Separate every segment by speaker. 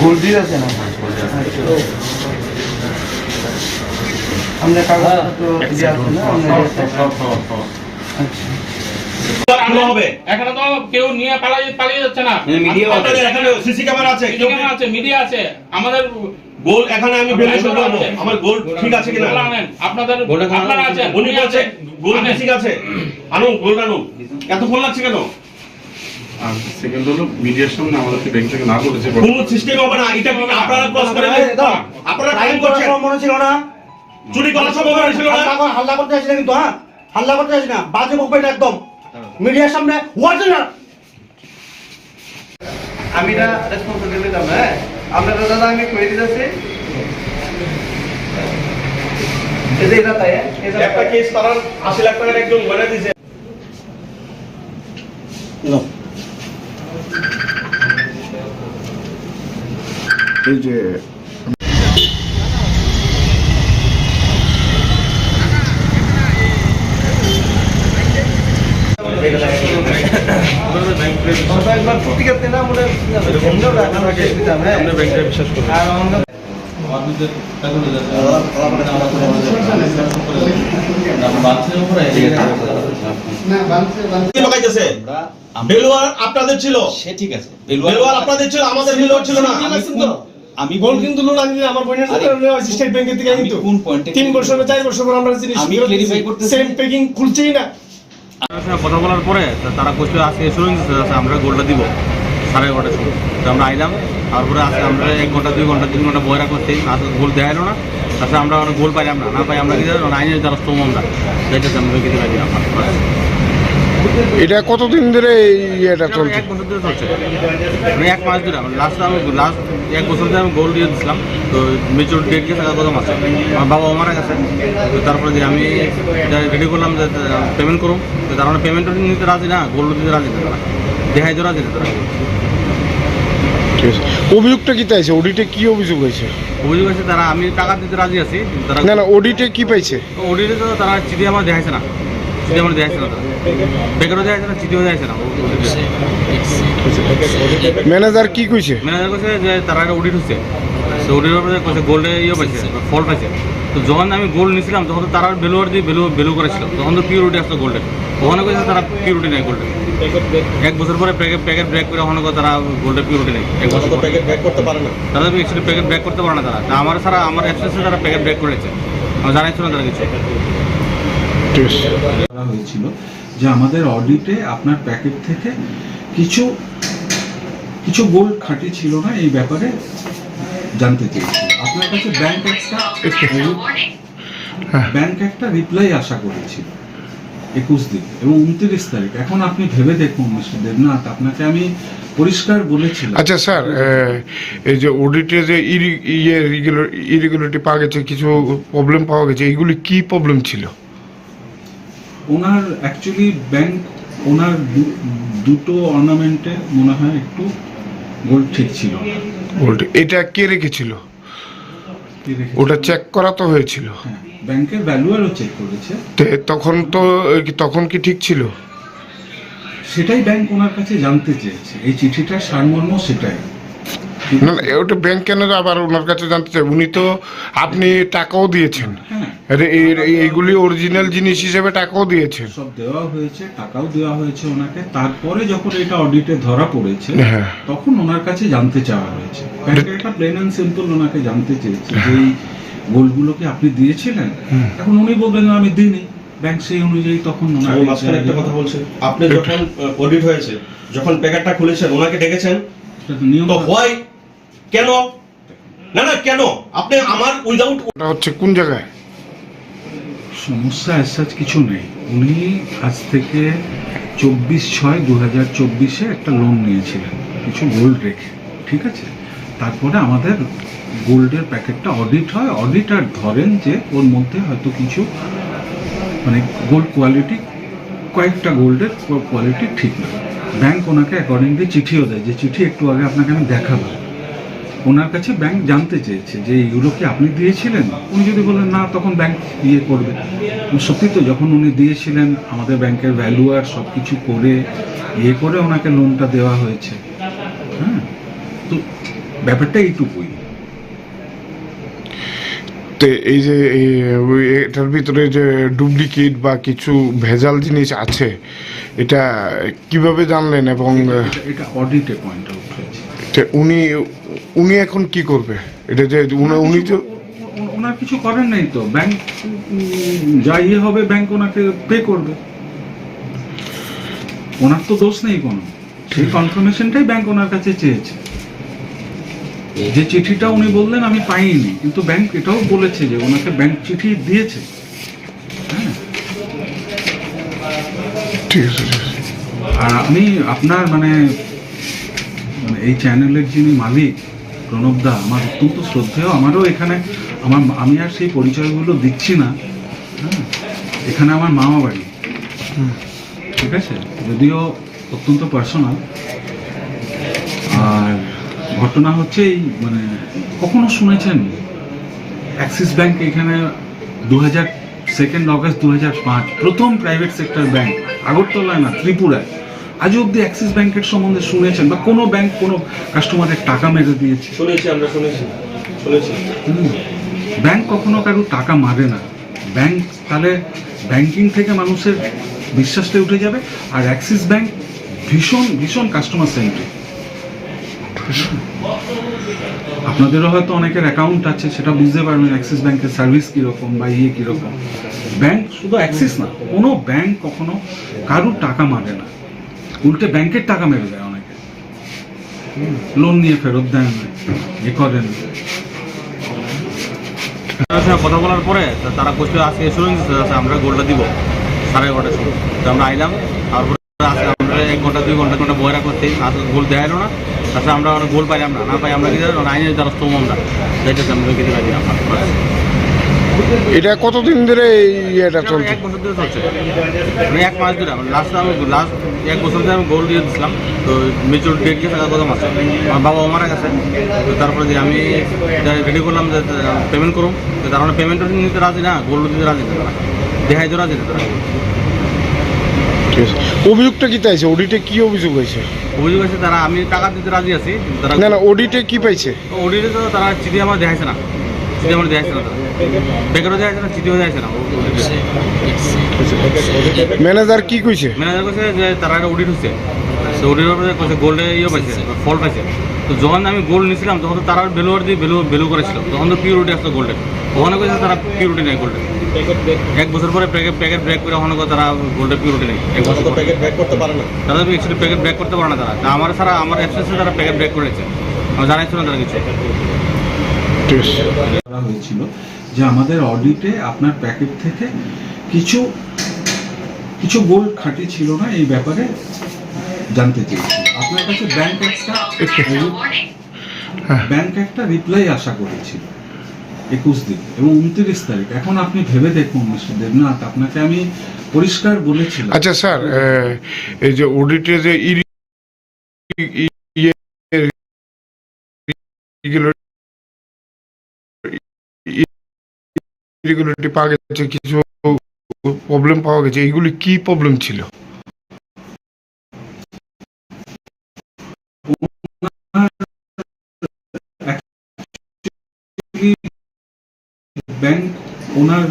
Speaker 1: গোল্ডির আছে না? আমরা
Speaker 2: আনলো হবে।
Speaker 3: এখানে তো কেউ নিয়ে পালিয়ে পালিয়ে যাচ্ছে না।
Speaker 2: আপনাদের এখানে সিসি ক্যামেরা আছে
Speaker 3: মিডিয়া আছে। আমাদের
Speaker 2: গোল এখানে আমি করতে পারব আমার গোল ঠিক আছে কিনা?
Speaker 3: আপনাদের আপনারা আছেন।
Speaker 2: উনি বলছে গোল ঠিক আছে। আনুন গোল আনুন। এত ফোন লাগছে কেন?
Speaker 4: আর সেকেন্ড হলো মিডিয়ার সামনে আমাদেরকে ব্যাংক থেকে না করেছে।
Speaker 2: কোন সিস্টেম হবে না। এটা আপনারা ক্রস করে আপনারা টাইম করছেন।
Speaker 1: মনে ছিল না।
Speaker 2: চুরি করার সম্ভাবনা ছিল না?
Speaker 1: হাল্লা করতে কিন্তু হ্যাঁ? হাল্লা করতে আসি না। বাজে মুভমেন্ট একদম। মিডিয়ার সামনে
Speaker 5: আমি না রেসপন্সিবিলিটি হ্যাঁ? আপনারা দাদা আমি কই দিতেছি এই এটা তাই?
Speaker 2: একটা কেস তারা আশি লাখ টাকার একজন মরে দিছে।
Speaker 4: এই যে
Speaker 5: একবার প্রতিকার দিলাম বলে এরকম রাখা দিতাম হ্যাঁ আমরা ব্যাংকে বিশ্বাস করি আমরা
Speaker 2: কি লাগাইতেছে? আপনাদের ছিল।
Speaker 6: সে ঠিক আছে।
Speaker 2: আপনাদের ছিল আমাদের ছিল। না।
Speaker 6: আমি
Speaker 7: গোল কিন্তু লোন আনি আমার বোনের সাথে
Speaker 6: আরে,
Speaker 7: নেওয়া হয়েছে স্টেট ব্যাংকের থেকে কিন্তু
Speaker 6: কোন পয়েন্টে
Speaker 7: তিন বছর চার বছর পর আমরা জিনিস
Speaker 6: আমি।
Speaker 7: সেম প্যাকিং খুলছেই না।
Speaker 3: কথা বলার পরে তারা আজকে শুরু আমরা গোলটা দিব। সাড়ে এগারোটার সময়। তো আমরা আইলাম তারপরে আজকে আমরা এক ঘণ্টা দুই ঘণ্টা তিন ঘণ্টা বয়রা করতে আজকে গোল দেওয়া হলো না। তারপরে আমরা অনেক গোল পাইলাম না না পাই আমরা কি জানো আইনের দ্বারা স্তম আমরা। যাইতেছি আমরা দিলাম আমরা।
Speaker 4: এটা কতদিন ধরে এই
Speaker 3: এটা
Speaker 4: চলছে?
Speaker 3: এক বছর ধরে চলছে। মানে এক মাস ধরে লাস্ট আমি লাস্ট এক বছর ধরে আমি গোল দিয়ে দিয়েছিলাম তো মেচুর ডেট গেছে কত মাস আমার বাবা মারা গেছে। তো তারপরে যে আমি রেডি করলাম যে পেমেন্ট করুন তো তার মানে পেমেন্টও নিতে রাজি না গোল্ড দিতে রাজি না। তারা দেখাই তো রাজি না তারা
Speaker 4: ঠিক অভিযোগটা কি অডিটে কি অভিযোগ হয়েছে?
Speaker 3: অভিযোগ আছে তারা আমি টাকা দিতে রাজি আছি তারা
Speaker 4: না না অডিটে কি পাইছে?
Speaker 3: তো তারা চিঠি আমার দেখাইছে না। চিঠি আমার দেখাইছে না তারা। বেকারও দেখাইছে না চিঠিও দেখাইছে না
Speaker 4: ম্যানেজার কি কইছে?
Speaker 3: ম্যানেজার কাছে যে তারা একটা অডিট হচ্ছে। তো অডিটের পরে কাছে গোল্ডে ইয়ে পাইছে ফল পাইছে। তো যখন আমি গোল্ড নিয়েছিলাম তখন তো তারা ভ্যালুয়ার দিয়ে ভ্যালু ভ্যালু করেছিল। তখন তো পিউরিটি আসতো গোল্ডের ওখানে কইছে তারা পিউরিটি নেই গোল্ডে এক বছর পরে প্যাকেট প্যাকেট ব্রেক করে ওখানে তারা গোল্ডের পিউরিটি নেই। এক বছর পরে।
Speaker 2: প্যাকেট ব্যাক করতে পারে না।
Speaker 3: তারা অ্যাকচুয়ালি প্যাকেট ব্রেক করতে পারে না তারা। তা আমার সারা আমার অ্যাবসেন্সে তারা প্যাকেট ব্রেক করেছে। আমার জানাইছিল না তারা কিছু।
Speaker 8: হয়েছিল যে আমাদের অডিটে আপনার প্যাকেট থেকে কিছু কিছু গোল্ড খাঁটি ছিল না এই ব্যাপারে জানতে চেয়েছি। আপনার কাছে ব্যাংক একটা ব্যাংক একটা রিপ্লাই আশা করেছিল একুশ দিন এবং উনত্রিশ তারিখ। এখন আপনি ভেবে দেখুন মিস্টার দেবনাথ আপনাকে আমি পরিষ্কার বলেছিলাম।
Speaker 4: আচ্ছা স্যার এই যে অডিটে যে ইরি- ইয়ে ইরেগুলারিটি পাওয়া গেছে কিছু প্রবলেম পাওয়া গেছে এইগুলি কি প্রবলেম ছিল?
Speaker 8: ওনার অ্যাকচুয়ালি ব্যাংক ওনার দুটো অর্নামেন্টে মনে হয় একটু গোল্ড ঠিক ছিল
Speaker 4: গোল্ড এটা কে রেখেছিল? ওটা চেক করা তো হয়েছিল।
Speaker 8: হ্যাঁ। ব্যাংকের ভ্যালুয়ারও চেক করেছে।
Speaker 4: তখন তো তখন কি ঠিক ছিল?
Speaker 8: সেটাই ব্যাংক ওনার কাছে জানতে চেয়েছে। এই চিঠিটার সারমর্ম সেটাই।
Speaker 4: না না ওটা ব্যাংক কেন আবার ওনার কাছে জানতে চাই উনি তো আপনি টাকাও দিয়েছেন।
Speaker 8: হ্যাঁ।
Speaker 4: এইগুলি অরিজিনাল জিনিস হিসেবে টাকাও দিয়েছেন।
Speaker 8: সব দেওয়া হয়েছে টাকাও দেওয়া হয়েছে ওনাকে। তারপরে যখন এটা অডিটে ধরা পড়েছে
Speaker 4: হ্যাঁ।
Speaker 8: তখন ওনার কাছে জানতে চাওয়া হয়েছে। ব্যাংকের একটা প্লেন অ্যান্ড সিম্পল ওনাকে জানতে চেয়েছে যে এই গোলগুলো আপনি দিয়েছিলেন এখন উনি বলবেন আমি দিইনি। ব্যাংক সেই অনুযায়ী তখন
Speaker 2: মাঝখানে একটা কথা বলছি। আপনি যখন অডিট হয়েছে যখন প্যাকেটটা খুলেছেন ওনাকে ডেকেছেন?
Speaker 8: নিয়ম
Speaker 2: হয় কেন? না না কেন? আপনি আমার উইদাউট
Speaker 4: ওটা হচ্ছে কোন জায়গায়?
Speaker 8: সমস্যা অ্যাজ কিছু নেই। উনি আজ থেকে চব্বিশ ছয় দু হাজার চব্বিশে একটা লোন নিয়েছিলেন কিছু গোল্ড রেখে ঠিক আছে? তারপরে আমাদের গোল্ডের প্যাকেটটা অডিট হয়। অডিটার ধরেন যে ওর মধ্যে হয়তো কিছু মানে গোল্ড কোয়ালিটি কয়েকটা গোল্ডের কোয়ালিটি ঠিক না। ব্যাংক ওনাকে অ্যাকর্ডিংলি চিঠিও দেয় যে, চিঠি একটু আগে আপনাকে আমি দেখাবো। ওনার কাছে ব্যাংক জানতে চেয়েছে যে এইগুলো কি আপনি দিয়েছিলেন? উনি যদি বলেন, না, তখন ব্যাংক ইয়ে করবে। সত্যি তো যখন উনি দিয়েছিলেন, আমাদের ব্যাংকের ভ্যালুয়ার সব কিছু করে ইয়ে করে ওনাকে লোনটা দেওয়া হয়েছে। হ্যাঁ? তো ব্যাপারটা এইটুকুই।
Speaker 4: তো এই যে এটার ভিতরে যে ডুপ্লিকেট বা কিছু ভেজাল জিনিস আছে এটা কীভাবে জানলেন এবং
Speaker 8: এটা- অডিটে পয়েন্ট
Speaker 4: উনি উনি এখন কি করবে? এটা যে উনি- উনি তো
Speaker 8: ওনার কিছু করেন নাই তো। ব্যাংক যা ইয়ে হবে ব্যাংক ওনাকে পে করবে। ওনার তো দোষ নেই কোনো। সেই কনফার্মেশনটাই ব্যাংক ওনার কাছে চেয়েছে। যে চিঠিটা উনি বললেন আমি পাইনি কিন্তু ব্যাংক এটাও বলেছে যে ওনাকে ব্যাংক চিঠি দিয়েছে। হ্যাঁ।
Speaker 4: ঠিক আছে
Speaker 8: আর আমি আপনার মানে মানে এই চ্যানেলের যিনি মালিক প্রণব দা আমার অত্যন্ত শ্রদ্ধেয় আমারও এখানে আমার আমি আর সেই পরিচয়গুলো দিচ্ছি না। হ্যাঁ। এখানে আমার মামা বাড়ি। ঠিক আছে? যদিও অত্যন্ত পার্সোনাল আর ঘটনা হচ্ছে এই মানে কখনো শুনেছেন? অ্যাক্সিস ব্যাংক এখানে দু হাজার সেকেন্ড অগস্ট দু হাজার পাঁচ প্রথম প্রাইভেট সেক্টর ব্যাংক আগরতলায় না ত্রিপুরায়। আজ অব্দি অ্যাক্সিস ব্যাংকের সম্বন্ধে শুনেছেন বা কোনো ব্যাংক কোনো কাস্টমারের টাকা মেরে দিয়েছে?
Speaker 2: শুনেছি আমরা শুনেছি শুনেছি।
Speaker 8: ব্যাংক কখনো কারও টাকা মারে না। ব্যাংক তাহলে ব্যাংকিং থেকে মানুষের বিশ্বাসটা উঠে যাবে। আর অ্যাক্সিস ব্যাংক ভীষণ ভীষণ কাস্টমার সেন্ট্রিক আপনাদেরও হয়তো অনেকের অ্যাকাউন্ট আছে, সেটা বুঝতে পারবেন অ্যাক্সিস ব্যাংকের সার্ভিস কীরকম বা ইয়ে কীরকম। ব্যাংক শুধু অ্যাক্সিস না, কোনো ব্যাংক কখনো কারুর টাকা মারে না। উল্টে ব্যাংকের টাকা মেরে দেয় অনেকে। লোন নিয়ে ফেরত দেন ইয়ে করেন।
Speaker 3: কথা বলার পরে তারা কোচে আজকে এসুরেন্স আমরা গোলটা দিব। সাড়ে এগারোটার সময়। তো আমরা আইলাম, তারপরে আজকে আমরা এক ঘণ্টা, দুই ঘণ্টা ঘণ্টা বয়রা করতে আজকে গোল দেখাইলো না। তাছাড়া আমরা অনেক গোল পাইলাম না না পাই আমরা কি জানি? আইনের দ্বারা স্তম আমরা যাইতেছি আমরা কিছু কাজে আমরা
Speaker 4: এটা কতদিন ধরে এই
Speaker 3: এটা
Speaker 4: চলছে?
Speaker 3: এক বছর ধরে চলছে। মানে এক মাস ধরে লাস্ট আমি লাস্ট এক বছর ধরে আমি গোল দিয়ে দিছিলাম। তো মেচুর ডেট গেছে টাকা কত মাসে আমার বাবা মারা গেছে তো তারপরে যে আমি রেডি করলাম যে পেমেন্ট করুন তো তার মানে পেমেন্টও নিতে রাজি না গোল্ড দিতে রাজি না দেখাই তো রাজি না তারা।
Speaker 4: ঠিক আছে। অভিযোগটা কি চাইছে অডিটে কি অভিযোগ হয়েছে?
Speaker 3: অভিযোগ আছে তারা আমি টাকা দিতে রাজি আছি কিন্তু তারা
Speaker 4: না না অডিটে কি পাইছে?
Speaker 3: অডিটে তো তারা চিঠি আমার দেখাইছে না। চিঠি আমার দেখাইছে না বেকারও দেখাইছে না চিঠিও দেখাইছে না।
Speaker 4: ম্যানেজার কি কইছে?
Speaker 3: ম্যানেজার কইছে যে তারা একটা অডিট হচ্ছে তো অডিটের কাছে গোল্ডে ইয়ে পাইছে ফল পাইছে। তো যখন আমি গোল্ড নিয়েছিলাম, তখন তো তারা ভ্যালুয়ার দিয়ে ভ্যালু ভ্যালু করেছিল। তখন তো পিউরিটি আসতো গোল্ডে ওখানে কইছে তারা পিউরিটি নেই গোল্ডে এক বছর পরে প্যাকেট প্যাকেট ব্রেক করে ওখানে তারা গোল্ডে পিউরিটি নেই। এক বছর।
Speaker 2: প্যাকেট ব্যাক করতে পারে। না
Speaker 3: তারা তো প্যাকেট ব্রেক করতে পারে না তারা। আমার সারা আমার অ্যাবসেন্সে তারা প্যাকেট ব্রেক করেছে। আমার জানাইছিল না তারা কিছু।
Speaker 8: হয়েছিল যে আমাদের অডিটে আপনার প্যাকেট থেকে কিছু কিছু গোল্ড খাঁটি ছিল না, এই ব্যাপারে জানতে চেয়েছি। আপনার কাছে ব্যাংক একটা ব্যাংক একটা রিপ্লাই আশা করেছিল একুশ দিন এবং উনত্রিশ তারিখ। এখন আপনি ভেবে দেখুন মিস্টার দেবনাথ আপনাকে আমি পরিষ্কার বলেছিলাম।
Speaker 4: আচ্ছা স্যার এই যে অডিটে যে ইরি- ইয়ে ইরেগুলারিটি পাওয়া গেছে কিছু প্রবলেম পাওয়া গেছে এইগুলি কি প্রবলেম ছিল?
Speaker 8: ব্যাংক ওনার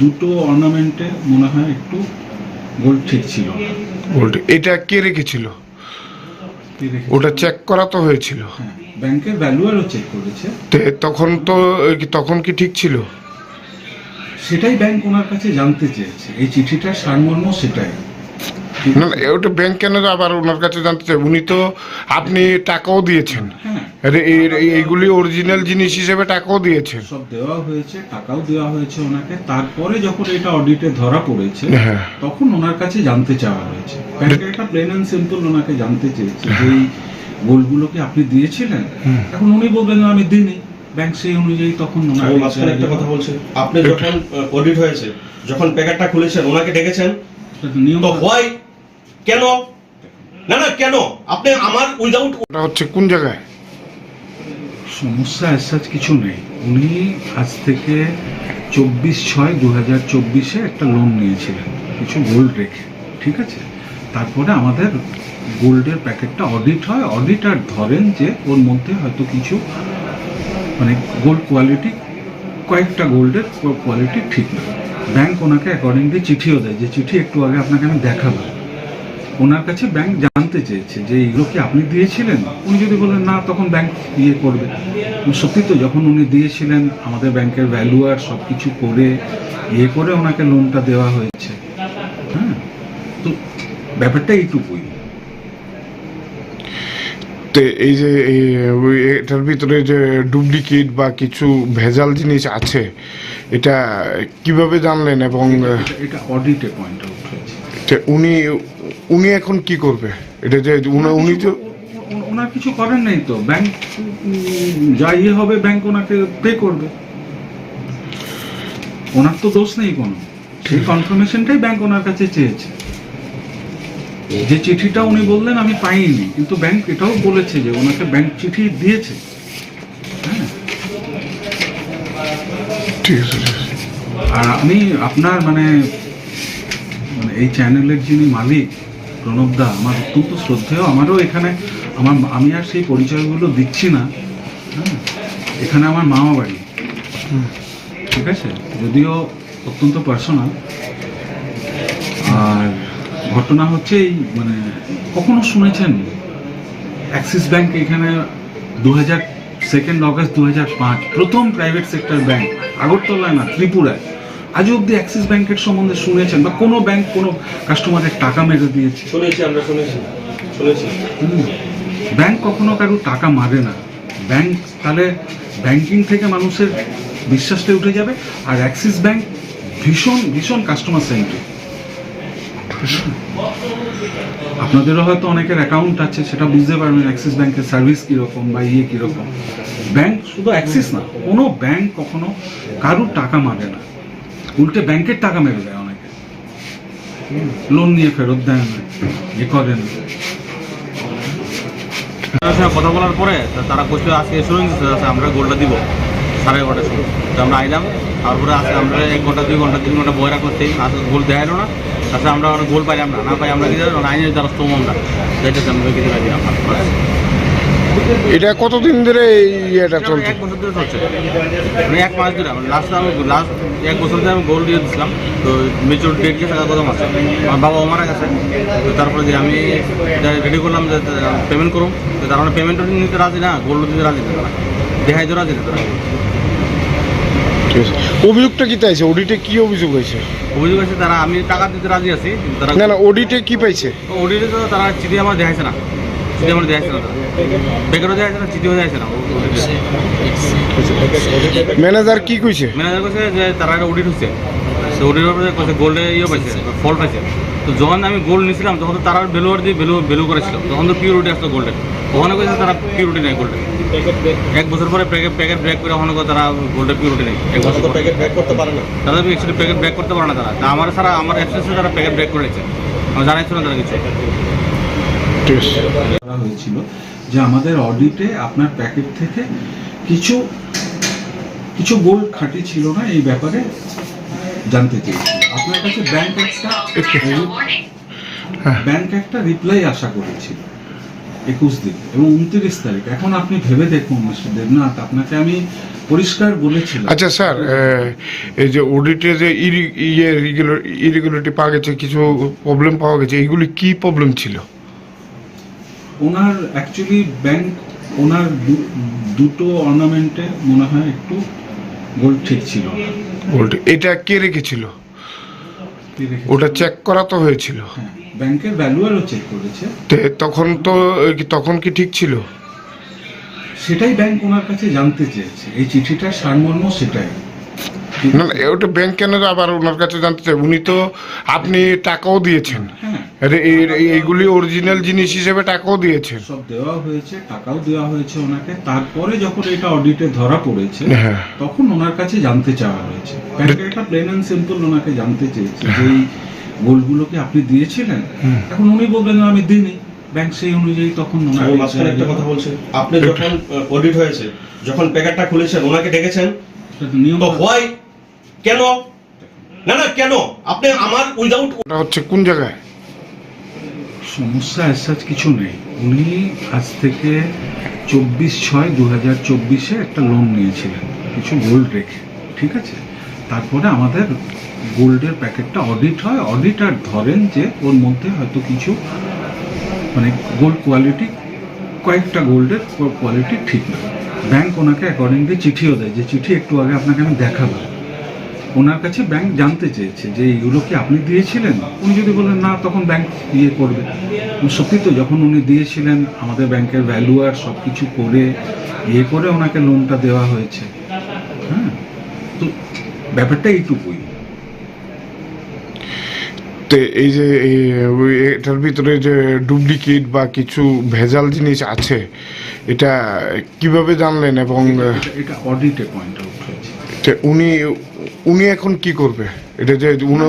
Speaker 8: দুটো অর্নামেন্টে মনে হয় একটু গোল্ড ঠিক ছিল
Speaker 4: গোল্ড এটা কে রেখেছিল? ওটা চেক করা তো হয়েছিল।
Speaker 8: হ্যাঁ ব্যাংকের ভ্যালুয়ারও চেক করেছে।
Speaker 4: তখন তো তখন কি ঠিক ছিল?
Speaker 8: সেটাই ব্যাংক ওনার কাছে জানতে চেয়েছে। এই চিঠিটার সারমর্ম সেটাই।
Speaker 4: না না ওটা ব্যাংক কেন আবার ওনার কাছে জানতে চাই উনি তো আপনি টাকাও দিয়েছেন।
Speaker 8: হ্যাঁ।
Speaker 4: এইগুলি অরিজিনাল জিনিস হিসেবে টাকাও দিয়েছেন।
Speaker 8: সব দেওয়া হয়েছে টাকাও দেওয়া হয়েছে ওনাকে। তারপরে যখন এটা অডিটে ধরা পড়েছে
Speaker 4: হ্যাঁ।
Speaker 8: তখন ওনার কাছে জানতে চাওয়া হয়েছে। ব্যাংকের একটা প্লেন অ্যান্ড সিম্পল ওনাকে জানতে চেয়েছে যে এই গোলগুলো কি আপনি দিয়েছিলেন। এখন উনি বলবেন আমি দিইনি। ব্যাংক সেই অনুযায়ী তখন ওনার
Speaker 2: মাঝখানে একটা কথা বলছি। আপনি যখন অডিট হয়েছে যখন প্যাকেটটা খুলেছেন ওনাকে ডেকেছেন?
Speaker 8: নিয়ম
Speaker 2: তো হয় কেন? না না কেন? আপনি আমার উইদাউট
Speaker 4: ওটা হচ্ছে কোন জায়গায়?
Speaker 8: সমস্যা অ্যাসাজ কিছু নেই। উনি আজ থেকে চব্বিশ ছয় দু হাজার চব্বিশে একটা লোন নিয়েছিলেন। কিছু গোল্ড রেখে ঠিক আছে? তারপরে আমাদের গোল্ডের প্যাকেটটা অডিট হয়। অডিটার ধরেন যে ওর মধ্যে হয়তো কিছু মানে গোল্ড কোয়ালিটি কয়েকটা গোল্ডের কোয়ালিটি ঠিক না। ব্যাংক ওনাকে অ্যাকর্ডিংলি চিঠিও দেয়। যে চিঠি একটু আগে আপনাকে আমি দেখালাম। ওনার কাছে ব্যাংক জানতে চেয়েছে যে এগুলো কি আপনি দিয়েছিলেন? উনি যদি বলেন না তখন ব্যাংক ইয়ে করবে। সত্যি তো যখন উনি দিয়েছিলেন আমাদের ব্যাংকের ভ্যালুয়ার সব কিছু করে ইয়ে করে ওনাকে লোনটা দেওয়া হয়েছে। হ্যাঁ? তো ব্যাপারটা এইটুকুই।
Speaker 4: তো এই যে এটার ভিতরে যে ডুপ্লিকেট বা কিছু ভেজাল জিনিস আছে এটা কীভাবে জানলেন এবং
Speaker 8: এটা- এটা অডিটে পয়েন্ট আউট হয়েছে।
Speaker 4: উনি উনি এখন কি করবে? এটা যে উনি- উনি তো
Speaker 8: ওনার কিছু করেন নাই তো। ব্যাংক যা ইয়ে হবে ব্যাংক ওনাকে পে করবে। ওনার তো দোষ নেই কোনো। সেই কনফার্মেশনটাই ব্যাংক ওনার কাছে চেয়েছে। যে চিঠিটা উনি বললেন আমি পাইনি। কিন্তু ব্যাংক এটাও বলেছে যে ওনাকে ব্যাংক চিঠি দিয়েছে। হ্যাঁ।
Speaker 4: ঠিক আছে ঠিক আছে।
Speaker 8: আর আমি আপনার মানে মানে এই চ্যানেলের যিনি মালিক প্রণব দা আমার অত্যন্ত শ্রদ্ধেয়। আমারও এখানে আমার আমি আর সেই পরিচয়গুলো দিচ্ছি না। হ্যাঁ এখানে আমার মামা বাড়ি। ঠিক আছে? যদিও অত্যন্ত পার্সোনাল। আর ঘটনা হচ্ছে এই মানে কখনো শুনেছেন? অ্যাক্সিস ব্যাংক এখানে দু হাজার সেকেন্ড অগস্ট দু হাজার পাঁচ প্রথম প্রাইভেট সেক্টর ব্যাংক আগরতলায় না ত্রিপুরায়। আজ অব্দি অ্যাক্সিস ব্যাংকের সম্বন্ধে শুনেছেন বা কোনো ব্যাংক কোনো কাস্টমারের টাকা মেরে দিয়েছে?
Speaker 2: শুনেছি আমরা শুনেছি শুনেছি।
Speaker 8: ব্যাংক কখনো কারও টাকা মারে না। ব্যাংক তাহলে ব্যাংকিং থেকে মানুষের বিশ্বাসটা উঠে যাবে আর অ্যাক্সিস ব্যাংক ভীষণ ভীষণ কাস্টমার সেন্ট্রিক আপনাদেরও হয়তো অনেকের অ্যাকাউন্ট আছে সেটা বুঝতে পারবেন অ্যাক্সিস ব্যাংকের সার্ভিস কীরকম বা ইয়ে কীরকম। ব্যাংক শুধু অ্যাক্সিস না কোনো ব্যাংক কখনো কারুর টাকা মারে না। উল্টে ব্যাংকের টাকা মেরে দেয় অনেকে। লোন নিয়ে ফেরত দেয় না করেন
Speaker 3: তাদের কথা বলার পরে তারা কোথাও আজকে শুরু দিচ্ছে আমরা গোলটা দিব। সাড়ে এগারোটার সময়। তো আমরা আইলাম তারপরে আজকে আমরা এক ঘণ্টা দুই ঘণ্টা তিন ঘণ্টা বয়রা করতে আজকে গোল দেখাইলো না। তাছাড়া আমরা ওরা গোল পাইলাম না। না পাই আমরা কি জানি, আইনের দ্বারা স্তম আমরা। যেটা আমরা কিছু পাই দিলাম
Speaker 4: এটা কতদিন ধরে এই
Speaker 3: এটা
Speaker 4: চলছে?
Speaker 3: এক বছর ধরে চলছে। মানে এক মাস ধরে লাস্ট আমি লাস্ট এক বছর ধরে আমি গোল্ড দিয়ে দিয়েছিলাম তো মেচুর ডেট গেছে কত মাস। আমার বাবা মারা গেছে। তো তারপরে যে আমি রেডি করলাম যে পেমেন্ট করুন তো তার মানে পেমেন্টও নিতে রাজি না গোল্ড দিতে রাজি না। দেখাই তো রাজি না তারা।
Speaker 4: অভিযোগটা কি চাইছে? অডিটে কি অভিযোগ হয়েছে?
Speaker 3: অভিযোগ হয়েছে তারা আমি টাকা দিতে রাজি আছি তারা
Speaker 4: না না অডিটে কি পাইছে?
Speaker 3: অডিটে তো তারা চিঠি আমার দেখাইছে না। দেখাইছে না বেকারও দেখাইছে না চিঠিও দেখাইছে না।
Speaker 4: ম্যানেজার কি কইছে?
Speaker 3: ম্যানেজার কইছে যে তারা একটা অডিট হচ্ছে সে অডিট হওয়ার পরে কাছে গোল্ডে ইয়ে পাইছে ফল পাইছে। তো যখন আমি গোল্ড নিয়েছিলাম তখন তো তারা ভ্যালু আর দিয়ে ভ্যালু ভ্যালু করেছিল। তখন তো পিউরিটি আসতো গোল্ডের ওখানে কইছে তারা পিউরিটি নেই গোল্ডে এক বছর পরে প্যাকেট প্যাকেট ব্রেক করে ওখানে তারা গোল্ডের পিউরিটি নেই। এক বছর পরে।
Speaker 2: প্যাকেট ব্যাক করতে পারে না
Speaker 3: তারা অ্যাকচুয়ালি প্যাকেট ব্রেক করতে পারে না তারা। তা আমার সারা আমার অ্যাবসেন্সে তারা প্যাকেট ব্রেক করে নিচ্ছে আমার জানাইছিল না তারা কিছু।
Speaker 4: ঠিক আছে
Speaker 8: করা হয়েছিল যে আমাদের অডিটে আপনার প্যাকেট থেকে কিছু কিছু গোল্ড খাঁটি ছিল না এই ব্যাপারে জানতে চেয়েছি। আপনার কাছে ব্যাংক একটা ব্যাংক একটা রিপ্লাই আশা করেছিল একুশ দিন এবং উনত্রিশ তারিখ। এখন আপনি ভেবে দেখুন মিস্টার দেবনাথ আপনাকে আমি পরিষ্কার বলেছিলাম।
Speaker 4: আচ্ছা স্যার এই যে অডিটে যে ইরি- ইয়ে ইরেগুলারিটি পাওয়া গেছে কিছু প্রবলেম পাওয়া গেছে এইগুলি কি প্রবলেম ছিল?
Speaker 8: ওনার অ্যাকচুয়ালি ব্যাংক ওনার দুটো অর্নামেন্টে মনে হয় একটু গোল্ড ঠিক ছিল
Speaker 4: গোল্ড এটা কে রেখেছিল? ওটা চেক করা তো হয়েছিল।
Speaker 8: হ্যাঁ ব্যাংকের ভ্যালুয়ারও চেক করেছে।
Speaker 4: তখন তো তখন কি ঠিক ছিল?
Speaker 8: সেটাই ব্যাংক ওনার কাছে জানতে চেয়েছে। এই চিঠিটার সারমর্ম সেটাই।
Speaker 4: না না ওটা ব্যাংক কেন আবার ওনার কাছে জানতে চাই উনি তো আপনি টাকাও দিয়েছেন।
Speaker 8: হ্যাঁ।
Speaker 4: আরে এই- এই- এইগুলি অরিজিনাল জিনিস হিসেবে টাকাও দিয়েছেন।
Speaker 8: সব দেওয়া হয়েছে টাকাও দেওয়া হয়েছে ওনাকে। তারপরে যখন এটা অডিটে ধরা পড়েছে
Speaker 4: হ্যাঁ।
Speaker 8: তখন ওনার কাছে জানতে চাওয়া হয়েছে। একটা প্লেন অ্যান্ড সিম্পল ওনাকে জানতে চেয়েছে যে এই গোল্ডগুলোকে আপনি দিয়েছিলেন। এখন উনি বলবেন আমি দিইনি। ব্যাংক সেই অনুযায়ী তখন
Speaker 2: মাঝখানে একটা কথা বলছি। আপনি যখন অডিট হয়েছে যখন প্যাকেটটা খুলেছেন ওনাকে ডেকেছেন?
Speaker 8: নিয়ম
Speaker 2: তো হয় কেন? না না কেন? আপনি আমার উইদাউট
Speaker 4: ওটা হচ্ছে কোন জায়গায়?
Speaker 8: সমস্যা অ্যাজ কিছু নেই। উনি আজ থেকে চব্বিশ ছয় দু হাজার চব্বিশে একটা লোন নিয়েছিলেন কিছু গোল্ড রেখে ঠিক আছে? তারপরে আমাদের গোল্ডের প্যাকেটটা অডিট হয়। অডিটার ধরেন যে ওর মধ্যে হয়তো কিছু মানে গোল্ড কোয়ালিটি কয়েকটা গোল্ডের কোয়ালিটি ঠিক না। ব্যাংক ওনাকে অ্যাকর্ডিংলি চিঠিও দেয় যে চিঠি একটু আগে আপনাকে আমি দেখাবো ওনার কাছে ব্যাংক জানতে চেয়েছে যে এইগুলো কি আপনি দিয়েছিলেন? উনি যদি বলেন না তখন ব্যাংক ইয়ে করবে। সত্যি তো যখন উনি দিয়েছিলেন আমাদের ব্যাংকের ভ্যালুয়ার সব কিছু করে ইয়ে করে ওনাকে লোনটা দেওয়া হয়েছে। হ্যাঁ? তো ব্যাপারটা এইটুকুই।
Speaker 4: তো এই যে এটার ভিতরে যে ডুপ্লিকেট বা কিছু ভেজাল জিনিস আছে এটা কীভাবে জানলেন এবং
Speaker 8: এটা- অডিটে পয়েন্ট আউট
Speaker 4: উনি উনি এখন কি করবে? এটা যে উনি-